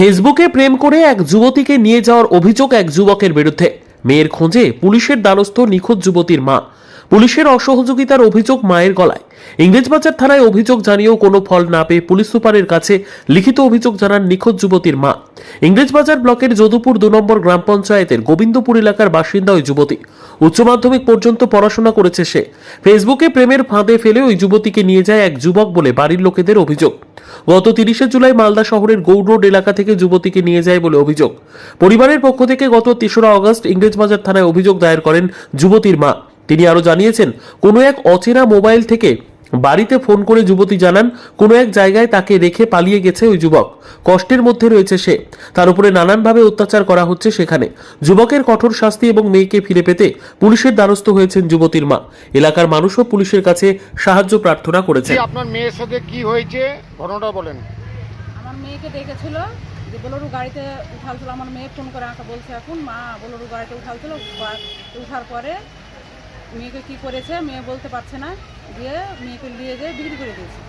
ফেসবুকে প্রেম করে এক যুবতীকে নিয়ে যাওয়ার অভিযোগ এক যুবকের বিরুদ্ধে। মেয়ের খোঁজে পুলিশের দ্বারস্থ নিখোঁজ যুবতীর মা। পুলিশের অসহযোগিতার অভিযোগ মায়ের গলায়। ইংরেজবাজার থানায় অভিযোগ জানিয়েও কোনো ফল না পেয়ে পুলিশ সুপারের কাছে লিখিত অভিযোগ জানান নিখোঁজ যুবতীর মা। ইংরেজবাজার ব্লকের যদুপুর দু নম্বর গ্রাম পঞ্চায়েতের গোবিন্দপুর এলাকার বাসিন্দা ওই যুবতী। উচ্চ মাধ্যমিক পর্যন্ত পড়াশোনা করেছে সে। ফেসবুকে প্রেমের ফাঁদে ফেলে ওই যুবতীকে নিয়ে যায় এক যুবক বলে বাড়ির লোকেদের অভিযোগ। গত তিরিশে জুলাই মালদা শহরের গৌড় রোড এলাকা থেকে যুবতীকে নিয়ে যায় বলে অভিযোগ। পরিবারের পক্ষ থেকে গত তেসরা আগস্ট ইংরেজবাজার থানায় অভিযোগ দায়ের করেন যুবতীর মা। তিনি আরও জানিয়েছেন কোনো এক অচেনা মোবাইল থেকে বাড়িতে ফোন করে যুবতী জানান কোনো এক জায়গায় তাকে রেখে পালিয়ে গেছে ওই যুবক। কষ্টের মধ্যে রয়েছে সে। তার উপরে নানানভাবে অত্যাচার করা হচ্ছে সেখানে। যুবকের কঠোর শাস্তি এবং মেয়েকে ফিরে পেতে পুলিশের দ্বারস্থ হয়েছেন যুবতীর মা। এলাকার মানুষও পুলিশের কাছে সাহায্য প্রার্থনা করেছে আপনার মেয়ের সাথে কি হয়েছে? ঘটনাটা বলেন। আমার মেয়েকে ডেকেছিল যে বোলোরু গাড়িতে উঠালছিল আমার মেয়ে ফোন করে আমাকে বলছে এখন মা বোলোরু গাড়িতে উঠালছিল উঠার পরে মেয়েকে কি করেছে মেয়ে বলতে পারছে না দিয়ে মেয়েকে নিয়ে যেয়ে বিক্রি করে দিয়েছে।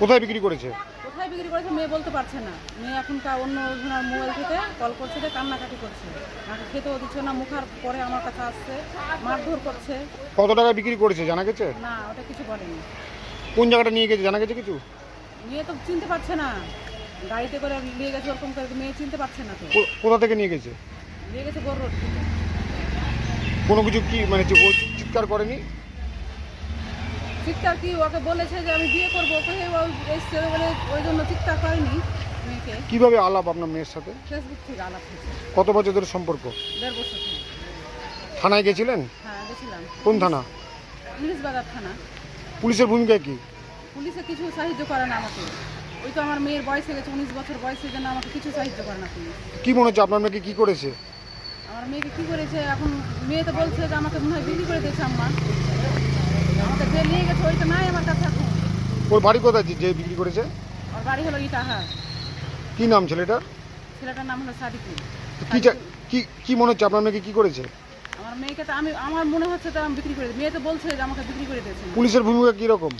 কোথায় বিক্রি করেছে? কোথায় বিক্রি করেছে মেয়ে বলতে পারছে না। মেয়ে এখন এখনকার অন্য জনের মোবাইল থেকে কল করছে যে কান্নাকাটি করছে। আমাকে খেতেও দিচ্ছে না মুখার পরে আমার কাছে আসছে মারধর করছে। কত টাকা বিক্রি করেছে জানা গেছে? না ওটা কিছু বলেনি। কোন জায়গাটা নিয়ে গেছে জানা গেছে কিছু? মেয়ে তো চিনতে পারছে না। গাড়িতে করে নিয়ে গেছে ওরকম করে মেয়ে চিনতে পারছে না তো। কোথা থেকে নিয়ে গেছে? নিয়ে গেছে বড় রোড থেকে। কোনো কিছু কি মানে যে ও চিৎকার করেনি? চিৎকার কি ওকে বলেছে যে আমি বিয়ে করব? ওকে এসছে বলে ওই জন্য চিৎকার করেনি মেয়েকে। কীভাবে আলাপ আপনার মেয়ের সাথে? ফেসবুক থেকে আলাপ হয়েছে। কত বছর ধরে সম্পর্ক? দেড় বছর থেকে থানায় গেছিলেন? হ্যাঁ গেছিলাম। কোন থানা? ইংলিশ বাজার থানা। পুলিশের ভূমিকা কি? পুলিশে কিছু সাহায্য করে না আমাকে। ওই তো আমার মেয়ের বয়স হয়ে গেছে উনিশ বছর বয়সের জন্য আমাকে কিছু সাহায্য করে না পুলিশ। কি মনে হচ্ছে আপনার মেয়েকে কি করেছে? আমার মেয়েকে কি করেছে? এখন মেয়ে তো বলছে যে আমাকে মনে হয় বিক্রি করে দিয়েছে আম্মা। আমাকে যে নিয়ে গেছে ওইটা নাই আমার কাছে এখন। ওর বাড়ি কোথায় যে- বিক্রি করেছে? ওর বাড়ি হলো ইটাহা কি নাম ছেলেটার? ছেলেটার নাম হলো সাদিকুল। কি চা- কি কি মনে হচ্ছে আপনার মেয়েকে কি করেছে? আমার মেয়েকে তো আমি আমার মনে হচ্ছে তো আমি বিক্রি করে দিই। মেয়ে তো বলছে যে আমাকে বিক্রি করে দিয়েছে। পুলিশের ভূমিকা কি রকম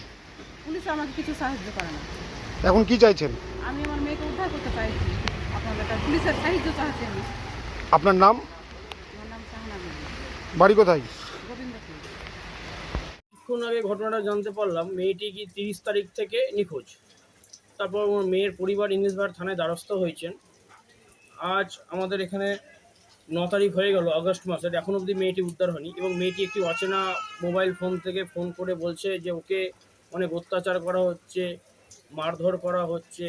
পুলিশ আমাকে কিছু সাহায্য করে না। এখন কি চাইছেন? আমি আমার মেয়েকে উদ্ধার করতে চাইছি। আপনাদের কাছে পুলিশের সাহায্য চাচ্ছি আমি। আপনার নাম আমার নাম শাহনা বিবি বাড়ি কোথায়? কিছুক্ষণ আগে ঘটনাটা জানতে পারলাম, মেয়েটি কি তিরিশ তারিখ থেকে নিখোঁজ? তারপর আমার মেয়ের পরিবার ইংলিশবার থানায় দ্বারস্থ হয়েছেন। আজ আমাদের এখানে ন তারিখ হয়ে গেল, আগস্ট মাসের এখন অবধি মেয়েটি উদ্ধার হয়নি এবং মেয়েটি একটি অচেনা মোবাইল ফোন থেকে ফোন করে বলছে যে ওকে অনেক অত্যাচার করা হচ্ছে, মারধর করা হচ্ছে,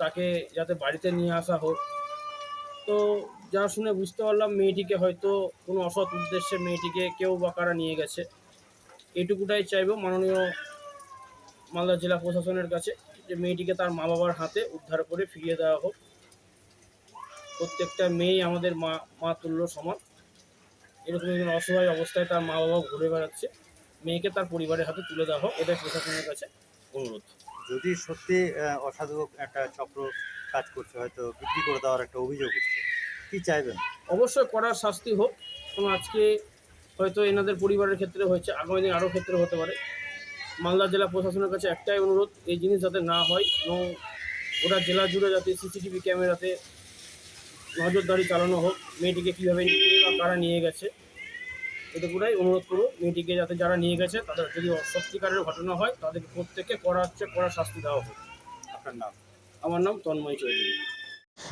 তাকে যাতে বাড়িতে নিয়ে আসা হোক। তো যা শুনে বুঝতে পারলাম মেয়েটিকে হয়তো কোনো অসৎ উদ্দেশ্যে মেয়েটিকে কেউ বা কারা নিয়ে গেছে। এটুকুটাই চাইব মাননীয় মালদা জেলা প্রশাসনের কাছে যে মেয়েটিকে তার মা বাবার হাতে উদ্ধার করে ফিরিয়ে দেওয়া হোক। প্রত্যেকটা মেয়েই আমাদের মা মা তুল্য সমান। এরকম একজন অসহায় অবস্থায় তার মা বাবা ঘুরে বেড়াচ্ছে। মেয়েকে তার পরিবারের হাতে তুলে দেওয়া হোক, এটাই প্রশাসনের কাছে অনুরোধ। যদি সত্যি অসাধু একটা চক্র কাজ করছে, হয়তো বিক্রি করে দেওয়ার একটা অভিযোগ উঠছে। কি চাইবেন? অবশ্যই করার শাস্তি হোক। এবং আজকে হয়তো এনাদের পরিবারের ক্ষেত্রে হয়েছে, আগামী দিন আরও ক্ষেত্রে হতে পারে। মালদা জেলা প্রশাসনের কাছে একটাই অনুরোধ, এই জিনিস যাতে না হয় এবং গোটা জেলা জুড়ে যাতে সিসিটিভি ক্যামেরাতে নজরদারি চালানো হোক, মেয়েটিকে কীভাবে নিয়ে বা কারা নিয়ে গেছে, এটুকুটাই অনুরোধ করব। মেয়েটিকে যাতে যারা নিয়ে গেছে, তাদের যদি সত্যিকারের ঘটনা হয়, তাদেরকে প্রত্যেককে করা হচ্ছে কড়া শাস্তি দেওয়া হোক। আপনার নাম? আমার নাম Tanmoy Chowdhury.